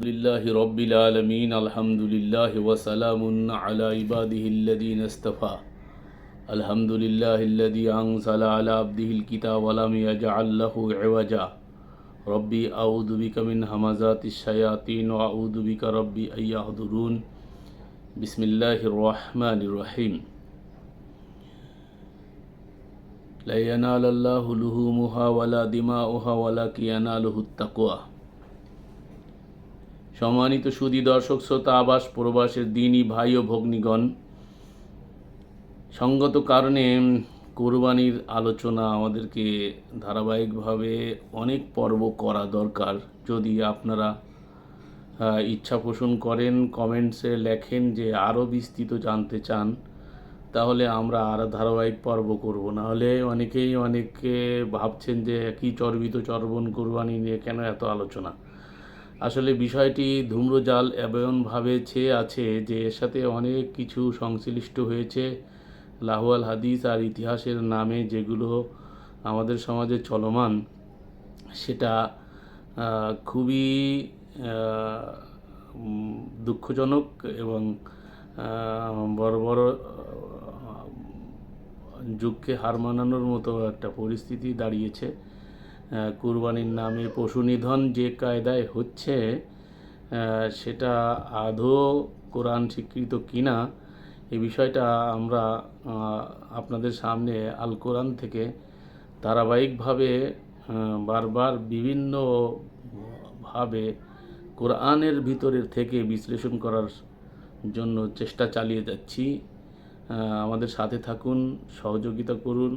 لله رب العالمين الحمد لله وسلام على عباده الذين اصطفى. الحمد لله الذي أنزل على عبده الكتاب ولم يجعل له عوجا. ربي أعوذ بك من همزات الشياطين وأعوذ بك ربي أن يحضرون. بسم الله الرحمن الرحيم. لا ينال الله لحومها ولا دماؤها ولكن يناله التقوى. সম্মানিত সুদী দর্শক, শ্রোতা, আবাস প্রবাসের দিনই ভাই ও ভগ্নীগণ, সঙ্গত কারণে কোরবানির আলোচনা আমাদেরকে ধারাবাহিকভাবে অনেক পর্ব করা দরকার। যদি আপনারা ইচ্ছা পোষণ করেন, কমেন্টসে লেখেন যে আরও বিস্তৃত জানতে চান, তাহলে আমরা আরও ধারাবাহিক পর্ব করব। নাহলে অনেকেই অনেকে ভাবছেন যে কি চর্বিত চর্বণ কোরবানি নিয়ে কেন এত আলোচনা? আসলে বিষয়টি ধূম্রজাল এমনভাবে ছেয়ে আছে যে এর সাথে অনেক কিছু সংশ্লিষ্ট হয়েছে। লাহওয়াল হাদিস আর ইতিহাসের নামে যেগুলো আমাদের সমাজে চলমান, সেটা খুবই দুঃখজনক এবং বড় বড় যুগকে হার মানানোর মতো একটা পরিস্থিতি দাঁড়িয়েছে। কুরবানির নামে পশু নিধন যে কায়দায় হচ্ছে সেটা আদৌ কোরআন স্বীকৃত কিনা, এই বিষয়টা আমরা আপনাদের সামনে আল কোরআন থেকে ধারাবাহিকভাবে বারবার বিভিন্ন ভাবে কোরআনের ভিতরের থেকে বিশ্লেষণ করার জন্য চেষ্টা চালিয়ে যাচ্ছি। আমাদের সাথে থাকুন, সহযোগিতা করুন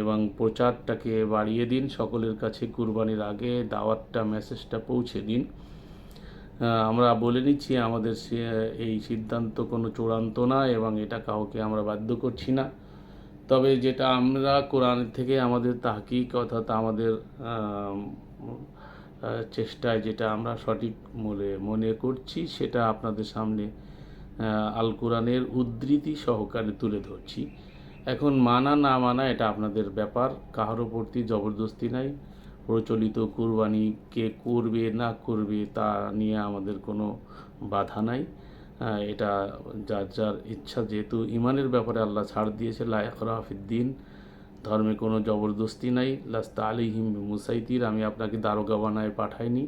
এবং প্রচারটাকে বাড়িয়ে দিন, সকলের কাছে কুরবানির আগে দাওয়াতটা মেসেজটা পৌঁছে দিন। আমরা বলে নিচ্ছি, আমাদের এই সিদ্ধান্ত কোনো চূড়ান্ত না এবং এটা কাউকে আমরা বাধ্য করছি না। তবে যেটা আমরা কোরআন থেকে আমাদের তাহকিক অর্থাৎ আমাদের চেষ্টায় যেটা আমরা সঠিক বলে মনে করছি, সেটা আপনাদের সামনে আল কোরআনের উদ্ধৃতি সহকারে তুলে ধরছি। এখন মানা না মানা এটা আপনাদের ব্যাপার। কাহারও প্রতি জবরদস্তি নাই। প্রচলিত কুরবানি কে করবে না করবে তা নিয়ে আমাদের কোনো বাধা নাই। এটা যার যার ইচ্ছা, যেহেতু ইমানের ব্যাপারে আল্লাহ ছাড় দিয়েছে লায়করাফিদ্দিন ধর্মে কোনো জবরদস্তি নাই। লাস্তা আলিহিম মুসাইতির আমি আপনাকে দারোগা বানায় পাঠাইনি।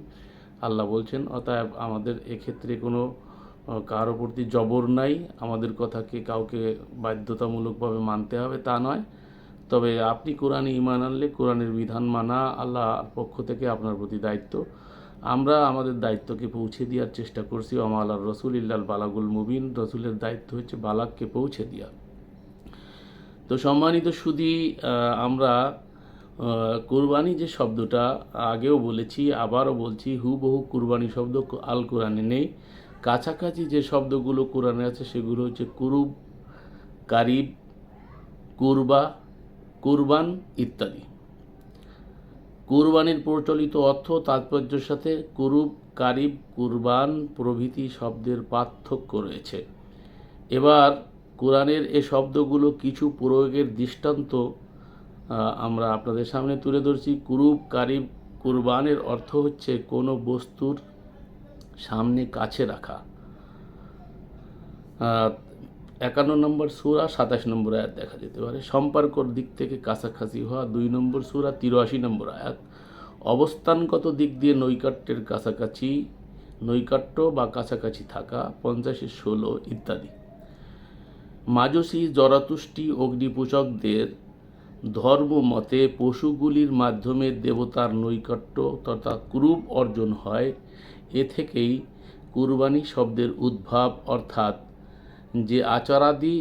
আল্লাহ বলছেন, অতএব আমাদের এক্ষেত্রে কোনো কারও প্রতি জবর নাই, আমাদের কথাকে কাউকে বাধ্যতামূলকভাবে মানতে হবে তা নয়। তবে আপনি কোরআনে ইমান আনলে কোরআনের বিধান মানা আল্লাহ পক্ষ থেকে আপনার প্রতি দায়িত্ব। আমরা আমাদের দায়িত্বকে পৌঁছে দেওয়ার চেষ্টা করছি। অমাল রসুল ইল্লাল বালাগুল মুবিন, রসুলের দায়িত্ব হচ্ছে বালাককে পৌঁছে দেওয়া। তো সম্মানিত সুদী আমরা কুরবানি যে শব্দটা আগেও বলেছি, আবারও বলছি, হুবহু কুরবানি শব্দ আল কোরআনে নেই। কাছাকাছি যে শব্দগুলো কোরআনে আছে, সেগুলো হচ্ছে কুরুব, কারিব, কুরবা, কুরবান ইত্যাদি। কুরবানির প্রচলিত অর্থ, তাৎপর্যের সাথে কুরুব, কারিব, কুরবান প্রভৃতি শব্দের পার্থক্য রয়েছে। এবার কোরআনের এ শব্দগুলো কিছু প্রয়োগের দৃষ্টান্ত আমরা আপনাদের সামনে তুলে ধরছি। কুরুব, কারিব, কুরবানের অর্থ হচ্ছে কোনো বস্তুর সামনে কাছে রাখা। একান্ন নম্বর সুরা, সাতাশ নম্বর আয়াত দেখা যেতে পারে। সম্পর্কর দিক থেকে কাছাকাছি হওয়া দুই নম্বর সুরা, তিরাশি নম্বর আয়াত। অবস্থানগত দিক দিয়ে নৈকাট্যের কাছাকাছি, নৈকাট্য বা কাছাকাছি থাকা, পঞ্চাশে ষোলো ইত্যাদি। মাজসি জরাতুষ্টি অগ্নিপূজকদের ধর্ম মতে পশুগুলির মাধ্যমে দেবতার নৈকট্য তথা ক্রূপ অর্জন হয়। এ থেকেই কুরবানি শব্দের উদ্ভব, অর্থাৎ যে আচারাদি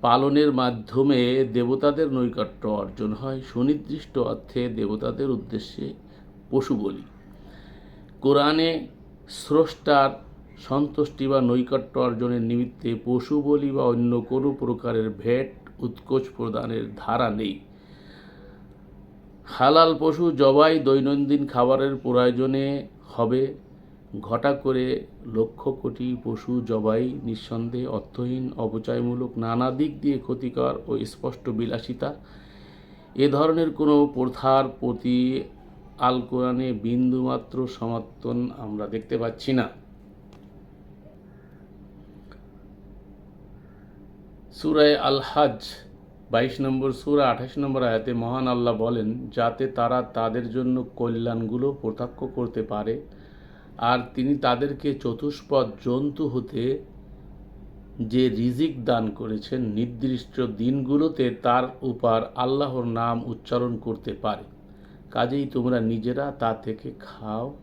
পালনের মাধ্যমে দেবতাদের নৈকট্য অর্জন হয়, সুনির্দিষ্ট অর্থে দেবতাদের উদ্দেশ্যে পশু বলি। কোরআনে স্রষ্টার সন্তুষ্টি বা নৈকট্য অর্জনের নিমিত্তে পশু বলি বা অন্য কোনো প্রকারের ভেট, উৎকোচ প্রদানের ধারা নেই। হালাল পশু জবাই দৈনন্দিন খাবারের প্রয়োজনে হবে ঘটা করে লক্ষ কোটি পশু জবাই নিঃসন্দেহে অর্থহীন, অপচয়মূলক, নানা দিক দিয়ে ক্ষতিকর ও স্পষ্ট বিলাসিতা। এ ধরনের কোনো প্রথার প্রতি আল কোরআনে বিন্দুমাত্র সমর্থন আমরা দেখতে পাচ্ছি না। সুরায় আল হাজ বাইশ নম্বর সুরা, আঠাশ নম্বর আয়াতে মহান আল্লাহ বলেন, যাতে তারা তাদের জন্য কল্যাণগুলো প্রত্যক্ষ করতে পারে আর তিনি তাদেরকে চতুষ্পদ জন্তু হতে যে রিজিক দান করেছেন নির্দিষ্ট দিনগুলোতে তার উপর আল্লাহর নাম উচ্চারণ করতে পারে। কাজেই তোমরা নিজেরা তা থেকে খাও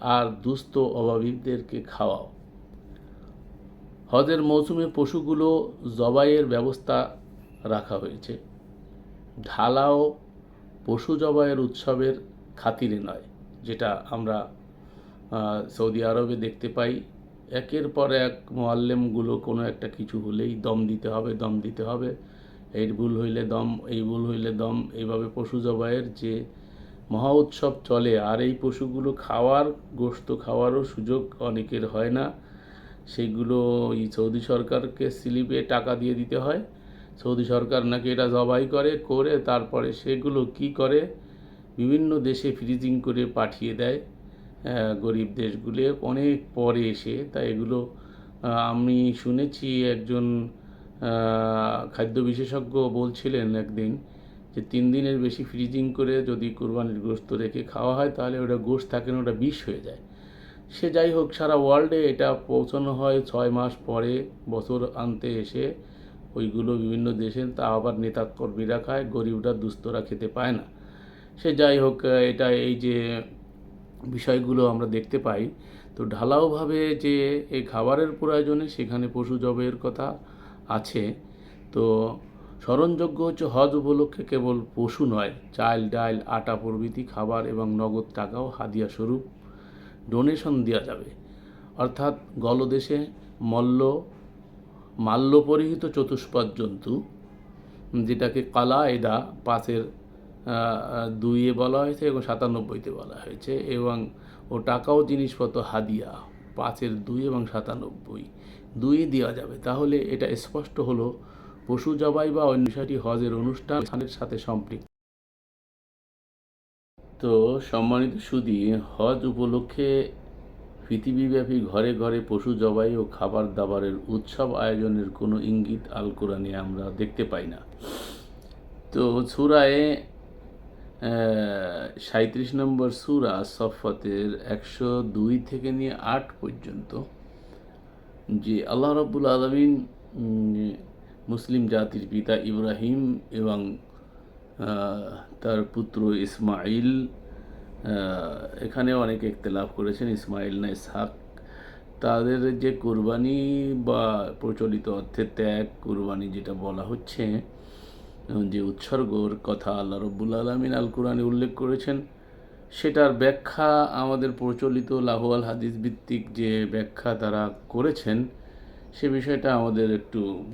আর দুস্থ অভাবীদেরকে খাওয়াও। হজের মৌসুমে পশুগুলো জবাইয়ের ব্যবস্থা রাখা হয়েছে। ঢালাও পশু জবাইয়ের উৎসবের খাতিরে নয়, যেটা আমরা সৌদি আরবে দেখতে পাই। একের পর এক মোয়াল্লেমগুলো কোনো একটা কিছু হলেই দম দিতে হবে, দম দিতে হবে। এই ভুল হইলে দম, এই ভুল হইলে দম। এইভাবে পশু জবাইয়ের যে মহা উৎসব চলে, আর এই পশুগুলো খাওয়ার, গোশত খাওয়ারও সুযোগ অনেকের হয় না। সেগুলো এই সৌদি সরকারকে স্লিপে টাকা দিয়ে দিতে হয়। সৌদি সরকার নাকি এটা জবাই করে করে তারপরে সেগুলো কি করে? বিভিন্ন দেশে ফ্রিজিং করে পাঠিয়ে দেয়। গরিব দেশগুলো অনেক পরে এসে তাই এগুলো আমি শুনেছি একজন খাদ্য বিশেষজ্ঞ বলছিলেন একদিন যে তিন দিনের বেশি ফ্রিজিং করে যদি কোরবানির গোশত রেখে খাওয়া হয়, তাহলে ওটা গোস্ত থাকে না, ওটা বিষ হয়ে যায়। সে যাই হোক, সারা ওয়ার্ল্ডে এটা পৌঁছানো হয় ছয় মাস পরে, বছর আনতে এসে ওইগুলো বিভিন্ন দেশে, তা আবার নেতাকর্মীরা খায়, গরিবরা দুস্থরা খেতে পায় না। সে যাই হোক এটা এই যে বিষয়গুলো আমরা দেখতে পাই। তো ঢালাওভাবে যে এই খাবারের প্রয়োজনে সেখানে পশু জবের কথা আছে। তো স্মরণযোগ্য হচ্ছে হজ উপলক্ষে কেবল পশু নয় চাল ডাল আটা প্রভৃতি খাবার এবং নগদ টাকাও হাদিয়া স্বরূপ ডোনেশন দেওয়া যাবে। অর্থাৎ গলদেশে মল্ল মাল্য পরিহিত চতুষ্পদ জন্তু যেটাকে কালা এদা আহ, দুইয়ে বলা হয়েছে এবং সাতানব্বইতে বলা হয়েছে এবং ও টাকাও জিনিসপত্র হাদিয়া, পাঁচের দুই এবং সাতানব্বই। দুই দেওয়া যাবে। তাহলে এটা স্পষ্ট হলো, পশু জবাই বা অন্য বিষয়টি হজের অনুষ্ঠানের সাথে সম্পৃক্ত। তো সম্মানিত সুদী, হজ উপলক্ষে পৃথিবীব্যাপী ঘরে ঘরে পশু জবাই ও খাবার দাবারের উৎসব আয়োজনের কোনো ইঙ্গিত আল কোরআনে আমরা দেখতে পাই না। তো সুরায় সাঁত্রিশ নম্বর সুরা সফতের একশো দুই থেকে নিয়ে আট পর্যন্ত যে আল্লাহ রব্বুল আলমিন মুসলিম জাতির পিতা ইব্রাহিম এবং তার পুত্র ইসমাইল এখানে অনেক ইখতলাফ করেছেন ইসমাইল না ইসহাক। তাদের যে কোরবানি বা প্রচলিত অর্থে ত্যাগ, কোরবানি যেটা বলা হচ্ছে যে উৎসর্গর কথা আল্লাহ রব্বুল আলমিন আল কোরআনে উল্লেখ করেছেন। সেটার ব্যাখ্যা আমাদের প্রচলিত লাহোয়াল হাদিস ভিত্তিক যে ব্যাখ্যা তারা করেছেন, সে বিষয়টা আমাদের একটু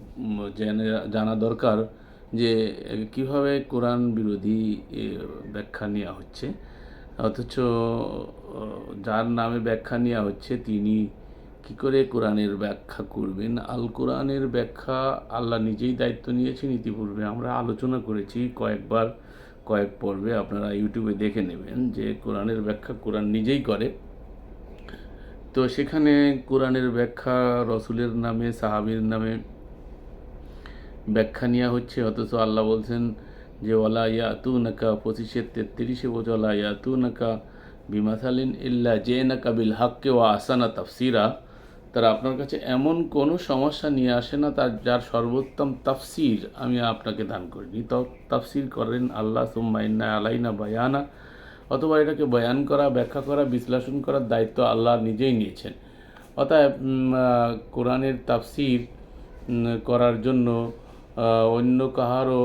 জেনে- জানা দরকার যে কীভাবে কোরআন বিরোধী ব্যাখ্যা নেওয়া হচ্ছে। অথচ যার নামে ব্যাখ্যা নেওয়া হচ্ছে তিনি কি করে কোরআনের ব্যাখ্যা করবেন? আল কোরআনের ব্যাখ্যা আল্লাহ নিজেই দায়িত্ব নিয়েছেন, ইতিপূর্বে আমরা আলোচনা করেছি কয়েকবার, কয়েক পর্বে, আপনারা ইউটিউবে দেখে নেবেন যে কোরআনের ব্যাখ্যা কোরআন নিজেই করে। তো সেখানে কোরআনের ব্যাখ্যা রসুলের নামে, সাহাবীর নামে ব্যাখ্যা নেওয়া হচ্ছে। অথচ আল্লাহ বলছেন যে ওলা ইয়াতু নাকা পঁচিশের তেত্রিশে বলছে ওলা ইয়াতু নাকা বিমাসালিন ইল্লা জে নাকা বিল হাক্কে ও আসানা তাফসিরা তারা আপনার কাছে এমন কোনো সমস্যা নিয়ে আসে না, তার, যার সর্বোত্তম তাফসির আমি আপনাকে দান করিনি। তো তাফসির করেন আল্লাহ সুম্মাইন্না আলাইনা বায়ানা, অথবা এটাকে বয়ান করা, ব্যাখ্যা করা, বিশ্লেষণ করার দায়িত্ব আল্লাহ নিজেই নিয়েছেন। অতএব কোরআনের তাফসির করার জন্য অন্য কাহারও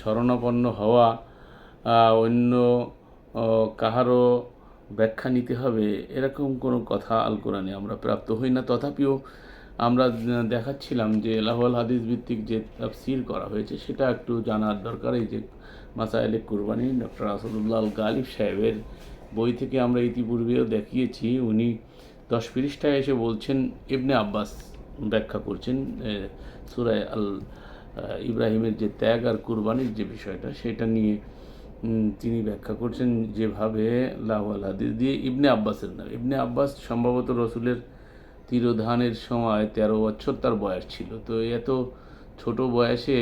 শরণাপন্ন হওয়া অন্য কাহারও ব্যাখ্যা নিতে হবে, এরকম কোনো কথা আল কোরআনে আমরা প্রাপ্ত হই না। তথাপিও আমরা দেখাচ্ছিলাম যে লাহোয়াল হাদিস ভিত্তিক যে তাফসির করা হয়েছে, সেটা একটু জানার দরকার। এই যে মাসাইলে কুরবানি ডক্টর আসাদুল্লাহ গালিব সাহেবের বই থেকে আমরা ইতিপূর্বেও দেখিয়েছি, উনি দশ পৃষ্ঠায় এসে বলছেন, ইবনে আব্বাস ব্যাখ্যা করছেন সুরায় আল ইব্রাহিমের যে ত্যাগ আর কুরবানির যে বিষয়টা, সেটা নিয়ে তিনি ব্যাখ্যা করছেন যেভাবে লাহওয়াল হাদিস দিয়ে ইবনে আব্বাসের নাম। ইবনে আব্বাস সম্ভবত রসুলের তিরোধানের সময় তেরো বছর তার বয়স ছিল। তো এত ছোট বয়সে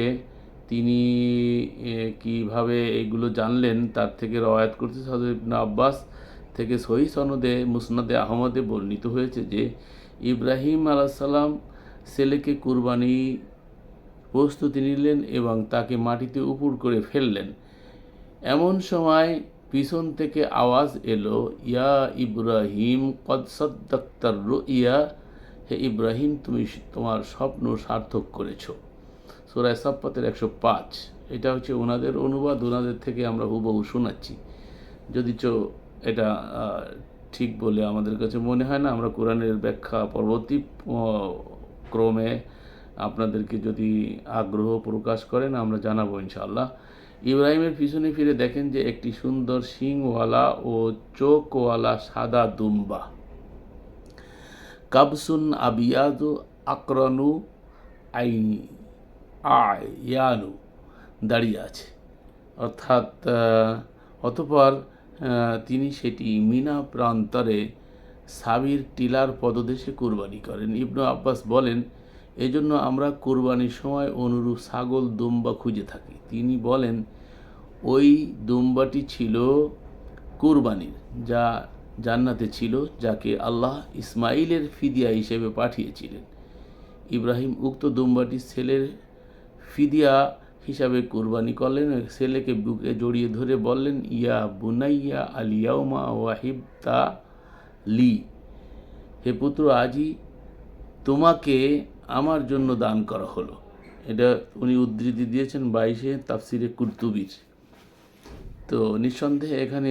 তিনি কীভাবে এগুলো জানলেন তার থেকে রওয়ায়াত করতে হযরত ইবনে আব্বাস থেকে সহি সনদে, মুসনাদে আহমদে বর্ণিত হয়েছে যে ইব্রাহিম আলাইসাল্লাম ছেলেকে কুরবানি প্রস্তুতি নিলেন এবং তাকে মাটিতে উপুড় করে ফেললেন। এমন সময় পিছন থেকে আওয়াজ এলো, ইয়া ইব্রাহিম, কদ সদ্দাক্তার ইয়া হে ইব্রাহিম, তুমি তোমার স্বপ্ন সার্থক করেছ। সুরায় সাপ্পাতের একশো পাঁচ। এটা হচ্ছে ওনাদের অনুবাদ ওনাদের থেকে আমরা হুবহু শোনাচ্ছি যদি চো এটা ঠিক বলে আমাদের কাছে মনে হয় না। আমরা কোরআনের ব্যাখ্যা পরবর্তী ক্রমে আপনাদেরকে যদি আগ্রহ প্রকাশ করেন, আমরা জানাব ইনশাআল্লাহ। ইব্রাহিমের পিছনে ফিরে দেখেন যে একটি সুন্দর শিংওয়ালা ও চোখওয়ালা সাদা দুম্বা। কাবসুন আবিয়াদু আকরানু আইন আয়ানু দাঁড়িয়ে আছে। অর্থাৎ অতঃপর তিনি সেটি মিনা প্রান্তরে সাবির টিলার পদদেশে কুরবানি করেন। ইবনু আব্বাস বলেন এজন্য আমরা কোরবানির সময় অনুরূপ ছাগল, দুম্বা খুঁজে থাকি। তিনি বলেন, ওই দুম্বাটি ছিল কুরবানির, যা জান্নাতে ছিল, যাকে আল্লাহ ইসমাইলের ফিদিয়া হিসেবে পাঠিয়েছিলেন। ইব্রাহিম উক্ত দুম্বাটি ছেলের ফিদিয়া হিসাবে কুরবানি করলেন ছেলেকে বুকে জড়িয়ে ধরে বললেন, ইয়া বুনাইয়া আলিয়াউমা ওয়াহিবতা লি। হে পুত্র আজই তোমাকে আমার জন্য দান করা হলো। এটা উনি উদ্ধৃতি দিয়েছেন বাইশে তাফসিরে কুর্তুবির। তো নিঃসন্দেহে এখানে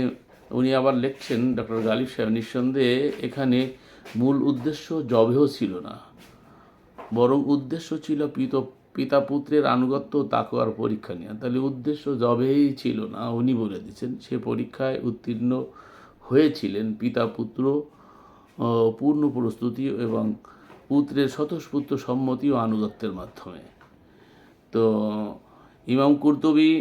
উনি আবার লিখছেন, ডক্টর গালিব সাহেব, নিঃসন্দেহে এখানে মূল উদ্দেশ্য জবেহ ছিল না। বরং উদ্দেশ্য ছিল পিত পিতা পুত্রের আনুগত্য ও তাকওয়ার পরীক্ষা নেওয়া তাহলে উদ্দেশ্য জবেই ছিল না, উনি বলে দিচ্ছেন। সে পরীক্ষায় উত্তীর্ণ হয়েছিলেন পিতা পুত্র পূর্ণ প্রস্তুতি এবং পুত্রের স্বতঃস্ফূর্ত সম্মতি ও আনুগত্যের মাধ্যমে। তো ইমাম কুরতুবি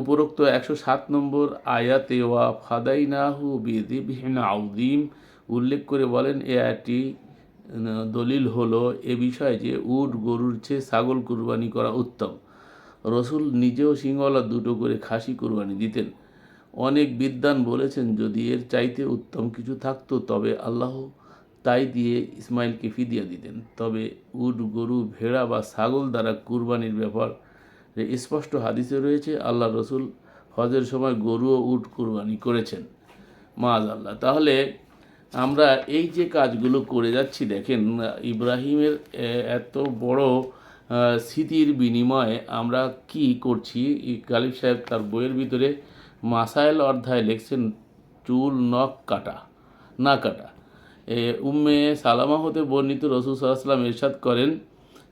উপরোক্ত একশো সাত নম্বর আয়াতে, ওয়া ফাদাইনাহু বিদিবহিন আউদিম উল্লেখ করে বলেন, এ আয়াতটি দলিল হলো এ বিষয়ে যে উট, গরুর চেয়ে ছাগল কুরবানি করা উত্তম। রসুল নিজেও সিংহলা দুটো করে খাসি কুরবানি দিতেন। অনেক বিদ্বান বলেছেন, যদি এর চাইতে উত্তম কিছু থাকতো, তবে আল্লাহ তাই দিয়ে ইসমাইলকে ফিদিয়া দিতেন। তবে উট, গরু, ভেড়া বা ছাগল দ্বারা কুরবানির ব্যাপার স্পষ্ট হাদিসে রয়েছে, আল্লাহ রসুল হজের সময় গরু ও উট কুরবানি করেছেন। মাজ আল্লাহ তাহলে আমরা এই যে কাজগুলো করে যাচ্ছি, দেখেন, ইব্রাহিমের এত বড় স্মৃতির বিনিময়ে আমরা কি করছি? গালিব সাহেব তার বইয়ের ভিতরে মাসাইল অধ্যায় লিখছেন, চুল, নখ কাটা, না কাটা। উম্মে সালামা হতে বর্ণিত রসুল সাল্লাম এরশাদ করেন,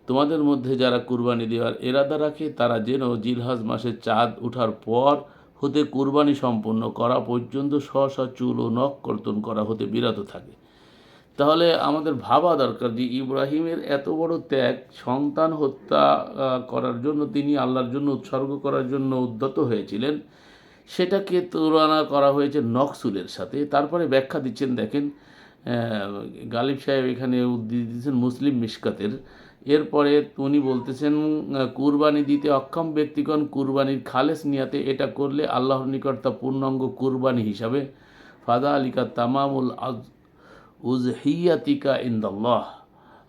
তোমাদের মধ্যে যারা কুরবানি দেওয়ার এরাদা রাখে, তারা যেন জিলহাজ মাসের চাঁদ ওঠার পর হতে কুরবানি সম্পন্ন করা পর্যন্ত স্ব চুল ও নখ কর্তন করা হতে বিরত থাকে। তাহলে আমাদের ভাবা দরকার যে ইব্রাহিমের এত বড় ত্যাগ, সন্তান হত্যা করার জন্য তিনি আল্লাহর জন্য উৎসর্গ করার জন্য উদ্যত হয়েছিলেন। সেটাকে তুলনা করা হয়েছে নকসুলের সাথে। তারপরে ব্যাখ্যা দিচ্ছেন, দেখেন গালিব সাহেব এখানে উদ্ধৃতি দিচ্ছেন মুসলিম মিশকাতের। এরপরে উনি বলতেছেন কুরবানি দিতে অক্ষম ব্যক্তিগণ কুরবানির খালেস নিয়াতে এটা করলে আল্লাহর নিকট তা পূর্ণাঙ্গ কুরবানি হিসাবে। ফাদা আলিকা তামামুল আজ, উজহিয়াতিকা ইন্দাল্লাহ।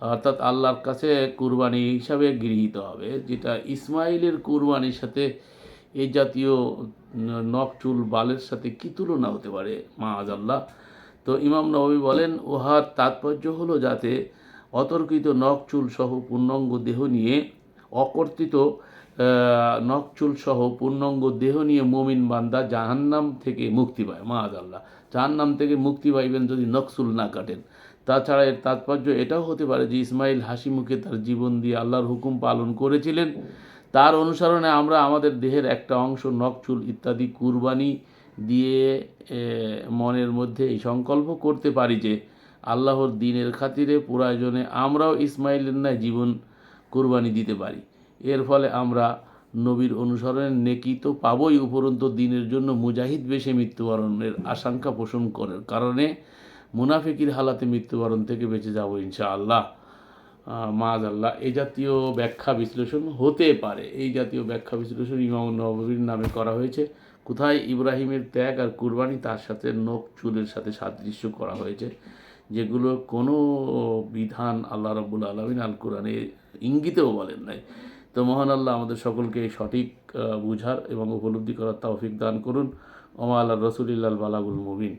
অর্থাৎ আল্লাহর কাছে কুরবানি হিসাবে গৃহীত হবে, যেটা ইসমাইলের কুরবানির সাথে এই জাতীয় ন- নখ চুল বালের সাথে কী তুলনা হতে পারে? মা আজ আল্লাহ তো ইমাম নবী বলেন, উহার তাৎপর্য হলো যাতে অতর্কিত নখ চুল সহ পূর্ণাঙ্গ দেহ নিয়ে, অকর্তিত নখ সহ পূর্ণাঙ্গ দেহ নিয়ে মুমিন বান্দা জাহান্নাম থেকে মুক্তি পায় মা আল্লাহ জাহান্নাম থেকে মুক্তি পাইবেন যদি নকচুল না কাটেন। তাছাড়া এর তাৎপর্য এটাও হতে পারে যে ইসমাইল হাসি মুখে তার জীবন দিয়ে আল্লাহর হুকুম পালন করেছিলেন। তার অনুসরণে আমরা আমাদের দেহের একটা অংশ নখচুল ইত্যাদি কুরবানি দিয়ে মনের মধ্যে এই সংকল্প করতে পারি যে আল্লাহর দিনের খাতিরে প্রয়োজনে আমরাও ইসমাইলের ন্যায় জীবন কুরবানি দিতে পারি। এর ফলে আমরা নবীর অনুসরণের নেকি তো পাবই উপরন্তু দিনের জন্য মুজাহিদ বেশে মৃত্যুবরণের আশঙ্কা পোষণ করার কারণে মুনাফিকির হালাতে মৃত্যুবরণ থেকে বেঁচে যাব ইনশাআল্লাহ। মাজ আল্লাহ এই জাতীয় ব্যাখ্যা বিশ্লেষণ হতে পারে। এই জাতীয় ব্যাখ্যা বিশ্লেষণ ইমাম নবীর নামে করা হয়েছে। কোথায় ইব্রাহিমের ত্যাগ আর কুরবানি তার সাথে নখ চুলের সাথে সাদৃশ্য করা হয়েছে, যেগুলো কোনো বিধান আল্লাহ রব্বুল আলমিন আল কোরআনে ইঙ্গিতেও বলেন নাই। তো মহান আল্লাহ আমাদের সকলকে সঠিক বুঝার এবং উপলব্ধি করার তৌফিক দান করুন। ওমা আল্লাহ রসুলিল্লাল বালাবুল মুবিন।